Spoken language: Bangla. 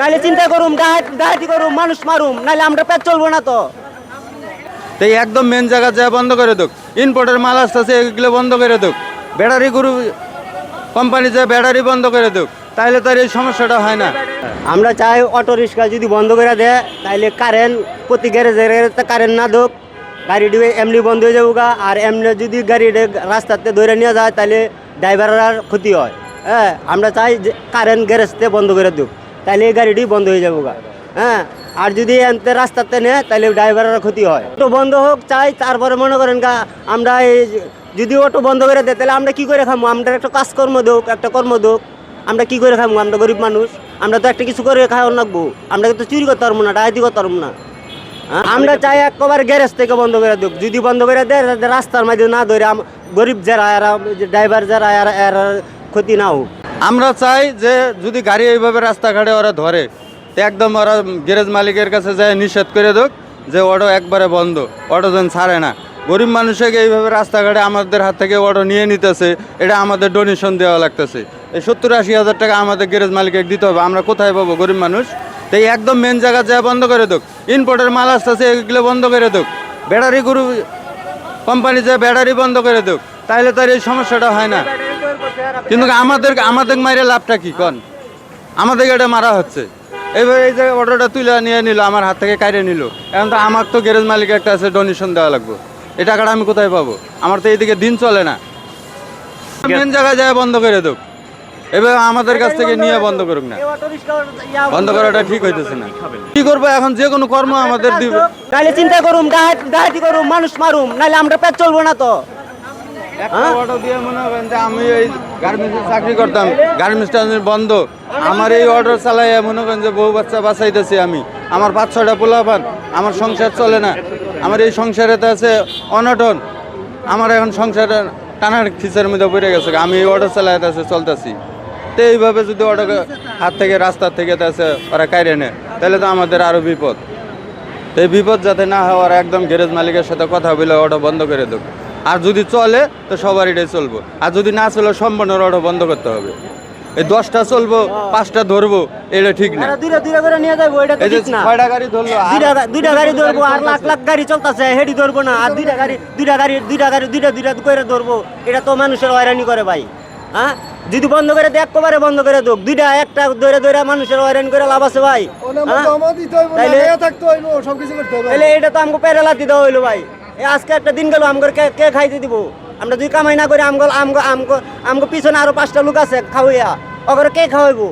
তাহলে চিন্তা করুম ডাহাত- করুম মানুষ মারুম নাহলে আমরা পেট চলবো না তো। তো এই একদম মেন জায়গা যায় বন্ধ করে দুক। ইম্পোর্টের মাল আসতেছে এগুলো বন্ধ করে দুক। ব্যাটারি গ্রুপ কোম্পানি যে ব্যাটারি বন্ধ করে দুক। তাহলে তার এই সমস্যাটা হয় না। আমরা চাই অটো রিক্সা যদি বন্ধ করে দেয় তাহলে কারেন্ট প্রতি গ্যারেজে কারেন্ট না দোক। গাড়ি ডিবে এমনি বন্ধ হয়ে যাব গা আর এমনি যদি গাড়ি রাস্তাতে ধরে নিয়ে যায় তাহলে ড্রাইভারের ক্ষতি হয়। হ্যাঁ আমরা চাই যে কারেন্ট গ্যারেজতে বন্ধ করে দিক। তাহলে এই গাড়িটি বন্ধ হয়ে যাব গা। হ্যাঁ? আর যদি এনতে রাস্তাতে নেয় তাহলে ড্রাইভারের ক্ষতি হয়। অটো বন্ধ হোক, চাই, তারপরে মনে করেন গা, আমরা এই যদি অটো বন্ধ করে দেয়, তাহলে আমরা কি করে খাব আমরা একটা কাজকর্ম দোক, একটা কর্ম দোক। আমরা কি করে খাব আমরা গরিব মানুষ। আমরা তো একটা কিছু করে খাওয়া লাগবো। আমরা তো চুরি করতে পারব না ডাকাতি করতে পারব না। হ্যাঁ? আমরা চাই একবার গ্যারেজ থেকে বন্ধ করে দেব যদি বন্ধ করে দেয় রাস্তার মাঝে না ধরে গরিব যারা ড্রাইভার যারা ক্ষতি না হোক। আমরা চাই যে যদি গাড়ি এইভাবে রাস্তাঘাটে ওরা ধরে, তো একদম ওরা গ্যারেজ মালিকের কাছে যায়, নিষেধ করে দুক যে অটো একবারে বন্ধ, অটো যেন ছাড়ে না। গরিব মানুষকে এইভাবে রাস্তাঘাটে আমাদের হাত থেকে অটো নিয়ে নিতেছে, এটা আমাদের ডোনেশন দেওয়া লাগতেছে। এই সত্তর আশি হাজার টাকা আমাদের গ্যারেজ মালিককে দিতে হবে, আমরা কোথায় পাবো গরিব মানুষ? তাই একদম মেন জায়গা যায় বন্ধ করে দুক। ইম্পোর্টের মাল আসতেছে, এগুলো বন্ধ করে দুক। ব্যাটারি গ্রুপ কোম্পানি যে ব্যাটারি বন্ধ করে দুক তাহলে তার এই সমস্যাটা হয় না। কিন্তু আমাদের আমাদের মাইরে লাভটা কি? কন। আমাদের এটা মারা হচ্ছে। এবার এই যে অর্ডারটা তুলে নিয়ে নিল আমার হাত থেকে কাইরে নিল। এখন তো আমার তো গ্যারেজ মালিক একটা আছে ডোনেশন দেওয়া লাগবে। এই টাকাটা আমি কোথায় পাবো? আমার তো এইদিকে দিন চলে না। মেন জায়গায় যায় বন্ধ করে দেব। এবার আমাদের কাছ থেকে নিয়ে বন্ধ করুক না। বন্ধ করাটা ঠিক হইতেছে না। কি করব? এখন যে কোনো কর্ম আমাদের দিবে। তাহলে চিন্তা করুম ডাহাত- করুম মানুষ মারুম নাহলে আমরা পেট চলবো না তো। আমি এই গার্মেন্টসে চাকরি করতাম। গার্মেন্টসটা বন্ধ। আমার এই অর্ডার চালাই মনে করেন যে বউ বাচ্চা বাঁচাইতেছি আমি। আমার পাঁচ, ছয়টা পোলাপান আমার সংসার চলে না। আমার এই সংসারে সংসারেতে আছে অনটন। আমার এখন সংসারে টানার খিচের মধ্যে পড়ে গেছে। আমি এই অর্ডার চালাইতে আছে, চলতেছি। তো এইভাবে যদি অর্ডার হাত থেকে রাস্তার থেকে আছে, ওরা কাইরে নেয়। তাহলে তো আমাদের আরও বিপদ। এই বিপদ যাতে না ওরা একদম গ্যারেজ মালিকের সাথে কথা বলে অটো বন্ধ করে দেবো। আর যদি চলে তো সবার এটাই চলবো। আর যদি না চলে সম্পূর্ণ অটো বন্ধ করতে হবে। এই দশটা চলবো পাঁচটা ধরবো এটা ঠিক না। দুইটা দুইটা নিয়ে যাব এটা তো এই যে ঠিক না। ছয়টা গাড়ি ধরলো দুইটা গাড়ি ধরবো আর লাখ লাখ গাড়ি চলতেছে হেডি ধরবো না। আর দুইটা গাড়ি দুইটা গাড়ি দুইটা গাড়ি দুইটা দুইটা করে ধরবো। এটা তো মানুষের হয়রানি করে ভাই হ্যাঁ? যদি বন্ধ করে দেয় একবারে বন্ধ করে দোক দুইটা একটা ধরে ধরে মানুষের হয়রানি করে লাভ আছে ভাই হ্যাঁ? তাহলে এটা তো আমাকে পেরেলাতি দেওয়া হইল ভাই। আজকে একটা দিন গেল আমাকে কে কে খাইতে দিব? আমরা দুই কামাই না করে, আমগো আমগো আমগো আমগো পিছনে আরও পাঁচটা লোক আছে, খাওয়াইয়া। অগর কে খাওয়াইবো?